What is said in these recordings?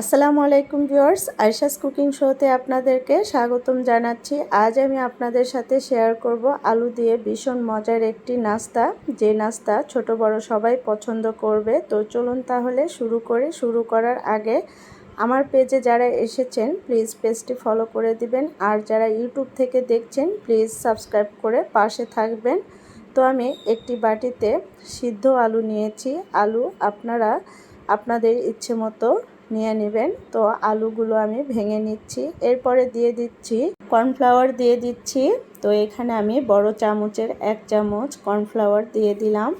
আসসালামু আলাইকুম viewers, Ayesha's cooking শোতে আপনাদেরকে স্বাগতম জানাচ্ছি। আজ আমি আপনাদের সাথে শেয়ার করব আলু দিয়ে ভীষণ মজার একটি নাস্তা। যে নাস্তা ছোট বড় সবাই পছন্দ করবে। তো চলুন তাহলে শুরু করে। শুরু করার আগে আমার পেজে যারা এসেছেন, প্লিজ পেজটি ফলো করে দিবেন। আর যারা ইউটিউব থেকে দেখছেন, প্লিজ সাবস্ক্রাইব করে পাশে থাকবেন। তো আমি একটি বাটিতে সিদ্ধ আলু নিয়েছি। আলু আপনারা, আপনাদের ইচ্ছে মতো নিয়ে নেবেন। তো আলুগুলো আমি ভেঙে নিচ্ছি। এরপরে দিয়ে দিচ্ছি কর্নফ্লাওয়ার দিয়ে দিচ্ছি। তো এখানে আমি বড় চামচের এক চামচ কর্নফ্লাওয়ার দিয়ে দিলাম।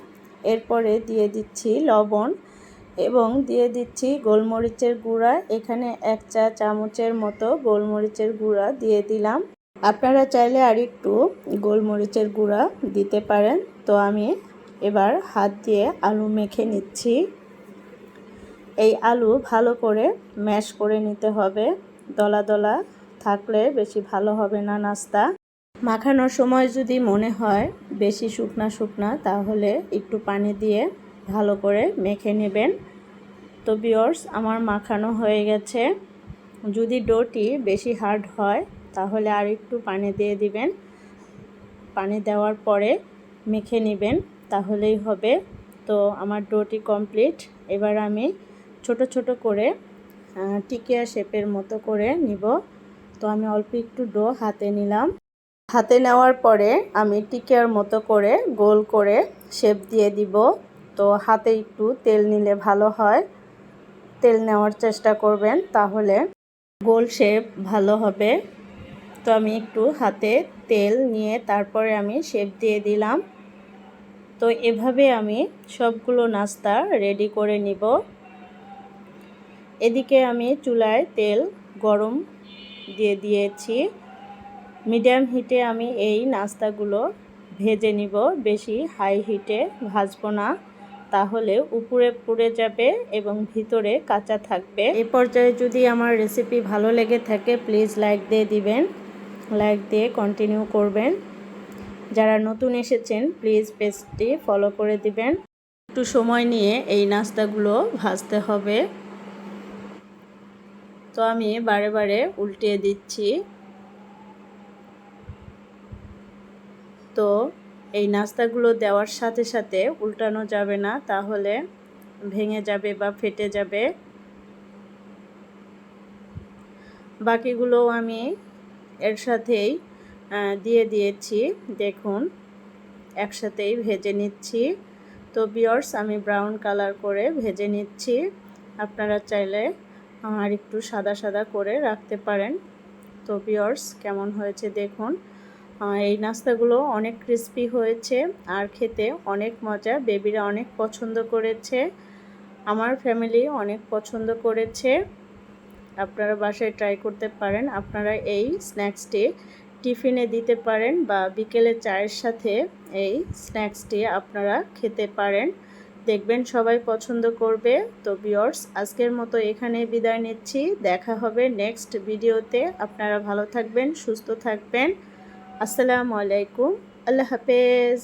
এরপরে দিয়ে দিচ্ছি লবণ এবং দিয়ে দিচ্ছি গোলমরিচের গুঁড়া। এখানে এক চা চামচের মতো গোলমরিচের গুঁড়া দিয়ে দিলাম। আপনারা চাইলে আর একটু গোলমরিচের গুঁড়া দিতে পারেন। তো আমি এবার হাত দিয়ে আলু মেখে নিচ্ছি। এই আলু ভালো করে ম্যাশ করে নিতে হবে। দলা দলা থাকলে বেশি ভালো হবে না নাস্তা। মাখানোর সময় যদি মনে হয় বেশি শুকনা শুকনা, তাহলে একটু পানি দিয়ে ভালো করে মেখে নেবেন। তো বিয়র্স আমার মাখানো হয়ে গেছে। যদি ডোটি বেশি হার্ড হয়, তাহলে আর একটু পানি দিয়ে দিবেন। পানি দেওয়ার পরে মেখে নেবেন, তাহলেই হবে। তো আমার ডোটি কমপ্লিট এবার আমি ছোট ছোট করে টিকিয়া শেপের মতো করে নিব। তো আমি অল্প একটু ডো হাতে নিলাম। হাতে নেওয়ার পরে আমি টিকিয়ার মতো করে গোল করে শেপ দিয়ে দিব। তো হাতে একটু তেল নিলে ভালো হয়। তেল নেওয়ার চেষ্টা করবেন, তাহলে গোল শেপ ভালো হবে। তো আমি একটু হাতে তেল নিয়ে তারপরে আমি শেপ দিয়ে দিলাম। তো এভাবে আমি সবগুলো নাস্তা রেডি করে নিব। এদিকে আমি চুলায় তেল গরম দিয়ে দিয়েছি। মিডিয়াম হিটে আমি এই নাস্তাগুলো ভেজে নিব। বেশি হাই হিটে ভাজবো না। তাহলে উপরে পুড়ে যাবে এবং ভিতরে কাঁচা থাকবে। এ পর্যায়ে যদি আমার রেসিপি ভালো লেগে থাকে, প্লিজ লাইক দিয়ে দিবেন। লাইক দিয়ে কন্টিনিউ করবেন। যারা নতুন এসেছেন, প্লিজ পেজটি ফলো করে দিবেন। একটু সময় নিয়ে এই নাস্তাগুলো ভাজতে হবে। তো আমি বারে বারে উল্টিয়ে দিচ্ছি। তো এই নাস্তাগুলো দেওয়ার সাথে সাথে উল্টানো যাবে না, তাহলে ভেঙে যাবে বা ফেটে যাবে। বাকিগুলো আমি এর সাথেই দিয়ে দিয়েছি। দেখুন, একসাথেই ভেজে নিচ্ছি। তো বিয়র্স আমি ব্রাউন কালার করে ভেজে নিচ্ছি। আপনারা চাইলে আর একটু সাদা সাদা করে রাখতে পারেন। তো বিয়র্স কেমন হয়েছে দেখুন। এই নাস্তাগুলো অনেক ক্রিস্পি হয়েছে আর খেতে অনেক মজা। বেবিরা অনেক পছন্দ করেছে। আমার ফ্যামিলি অনেক পছন্দ করেছে। আপনারা বাসায় ট্রাই করতে পারেন। আপনারা এই স্ন্যাক্সটি টিফিনে দিতে পারেন বা বিকেলে চায়ের সাথে এই স্ন্যাক্সটি আপনারা খেতে পারেন। দেখবেন সবাই পছন্দ করবে। তো বিয়র্স আজকের মতো এখানে বিদায় নিচ্ছি। দেখা হবে নেক্সট ভিডিওতে আপনারা ভালো থাকবেন, সুস্থ থাকবেন। আসসালামু আলাইকুম। আল্লাহ হাফেজ।